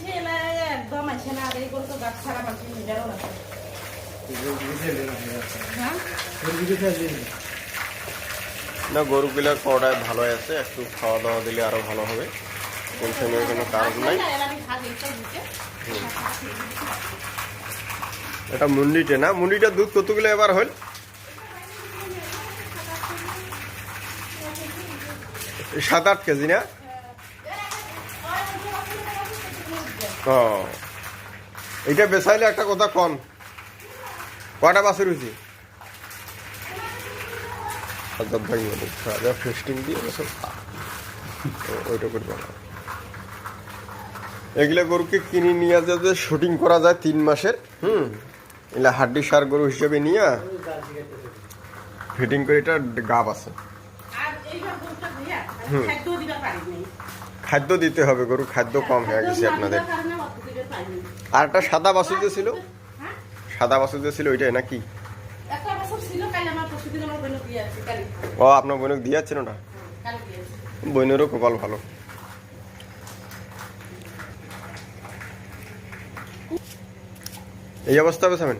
সে এলা একদম আছে না আর এই করে তো গাছ ছাড়া মানুষ নিজেরও না। হ্যাঁ? না গরুগুলার কড়ায় ভালো আছে একটু খাওয়া দাওয়া দিলে আরও ভালো হবে। টেনশনের কোনো কারণ নাই। এটা মুন্ডিটে না মুন্ডিটার দুধ কতগুলো এবার হল? সাত আট কেজি না? ও। এটা বেসাইলে একটা কথা কন। কটা ভাঙি মানে হাজার ফেস্টিং দিয়ে সব ওইটা করবে না। এগুলা গরুকে কিনে নিয়ে যাতে শুটিং করা যায় তিন মাসের হুম? এগুলা হাড্ডি সার গরু হিসেবে নিয়ে ফিটিং করে এটা গাব আছে খাদ্য দিতে হবে গরু খাদ্য কম হয়ে গেছে আপনাদের। আর একটা সাদা বাসু যে ছিল? সাদা বাসু যে ছিল ওইটাই নাকি? ও আপনার বোনক দিয়ে ওটা? কাল বোনেরও কপাল ভালো। এই অবস্থা হবে সামেন?